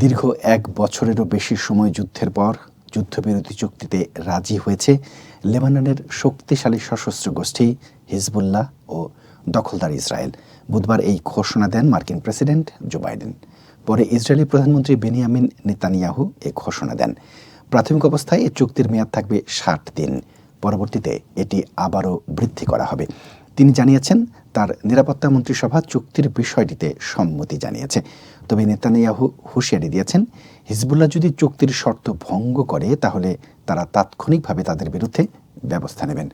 দীর্ঘ এক বছরেরও বেশি সময় যুদ্ধের পর যুদ্ধবিরতি চুক্তিতে রাজি হয়েছে লেবাননের শক্তিশালী সশস্ত্র গোষ্ঠী হিজবুল্লাহ ও দখলদার ইসরায়েল। বুধবার এই ঘোষণা দেন মার্কিন প্রেসিডেন্ট জো বাইডেন। পরে ইসরায়েলি প্রধানমন্ত্রী বেনিয়ামিন নেতানিয়াহু এ ঘোষণা দেন। প্রাথমিক অবস্থায় এ চুক্তির মেয়াদ থাকবে ষাট দিন। পরবর্তীতে এটি আবারও বৃদ্ধি করা হবে। তিনি জানিয়েছেন, তার নিরাপত্তা মন্ত্রিসভা চুক্তির বিষয়টিতে সম্মতি জানিয়েছে। তবে নেতানিয়াহু হুঁশিয়ারি দিয়েছেন, হিজবুল্লাহ যদি চুক্তির শর্ত ভঙ্গ করে, তাহলে তারা তাৎক্ষণিকভাবে তাদের বিরুদ্ধে ব্যবস্থা নেবেন।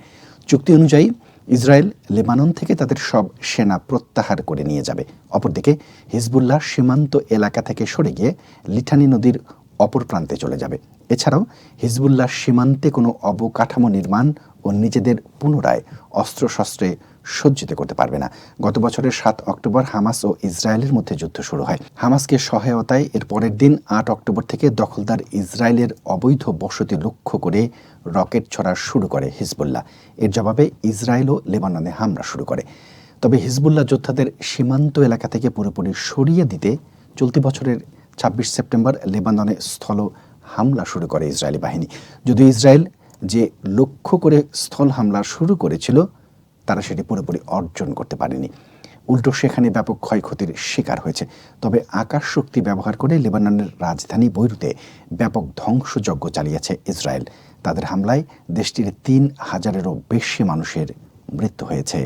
চুক্তি অনুযায়ী, ইসরায়েল, লেবানন থেকে তাদের সব সেনা প্রত্যাহার করে নিয়ে যাবে। অপরদিকে, হিজবুল্লাহ সীমান্ত এলাকা থেকে সরে গিয়ে লিঠানি নদীর অপর প্রান্তে চলে যাবে। এছাড়াও, হিজবুল্লাহ সীমান্তে কোনো অবকাঠামো নির্মাণ ও নিজেদের পুনরায় অস্ত্রশস্ত্রে সজ্জিত করতে পারবে না। গত বছরের সাত অক্টোবর হামাস ও ইসরায়েলের মধ্যে যুদ্ধ শুরু হয়। হামাসকে সহায়তায় এর পরের দিন আট অক্টোবর থেকে দখলদার ইসরায়েলের অবৈধ বসতি লক্ষ্য করে রকেট ছড়া শুরু করে হিজবুল্লাহ। এর জবাবে ইসরায়েলও লেবাননে হামলা শুরু করে। তবে হিজবুল্লাহ যোদ্ধাদের সীমান্ত এলাকা থেকে পুরোপুরি সরিয়ে দিতে চলতি বছরের ছাব্বিশ সেপ্টেম্বর লেবাননে স্থল হামলা শুরু করে ইসরায়েলি বাহিনী। যদিও ইসরায়েল যে লক্ষ্য করে স্থল হামলা শুরু করেছিল তারা সেটি পুরোপুরি অর্জন করতে পারেনি। উল্টো সেখানে ব্যাপক ক্ষয়ক্ষতির শিকার হয়েছে। তবে আকাশ শক্তি ব্যবহার করে লেবাননের রাজধানী বৈরুতে ব্যাপক ধ্বংসযজ্ঞ চালিয়েছে ইসরায়েল। তাদের হামলায় দেশটির তিন হাজারেরও বেশি মানুষের মৃত্যু হয়েছে।